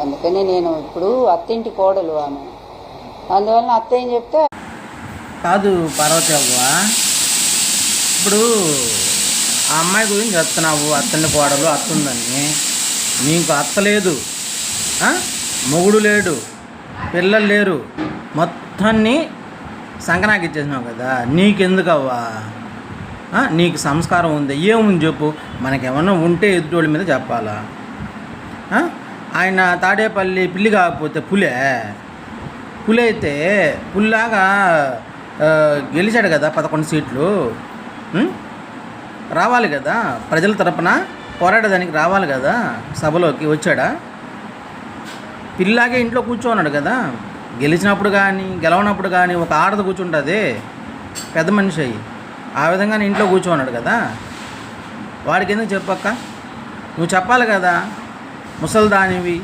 అందుకని నేను ఇప్పుడు అత్తింటి కోడలు ఆమె. అందువలన అత్త ఏం చెప్తే కాదు పార్వతి అవ్వ. ఇప్పుడు ఆ అమ్మాయి గురించి చెప్తున్నావు అత్తని కోడలు అత్తుందని. నీకు అత్త లేదు. మొగుడు లేడు. పిల్లలు లేరు. మొత్తాన్ని సంకనాకి ఇచ్చేసినావు కదా. నీకెందుకు అవ్వా నీకు సంస్కారం ఉంది. ఏముంది చెప్పు. మనకేమన్నా ఉంటే ఎదుటోళ్ళ మీద చెప్పాలా? ఆయన తాడేపల్లి పిల్లి కాకపోతే పులే. పులి అయితే పుల్లాగా గెలిచాడు కదా పదకొండు సీట్లు. రావాలి కదా ప్రజల తరపున? పోరాడేదానికి రావాలి కదా సభలోకి వచ్చాడా? పిల్లాగే ఇంట్లో కూర్చోన్నాడు కదా. గెలిచినప్పుడు కానీ గెలవనప్పుడు కానీ ఒక ఆడది కూర్చుంటుంది. పెద్ద మనిషి. అయ్యి ఆ విధంగానే ఇంట్లో కూర్చోన్నాడు కదా. వాడికి ఎందుకు చెప్పక్క? నువ్వు చెప్పాలి కదా. ముసల్దానివి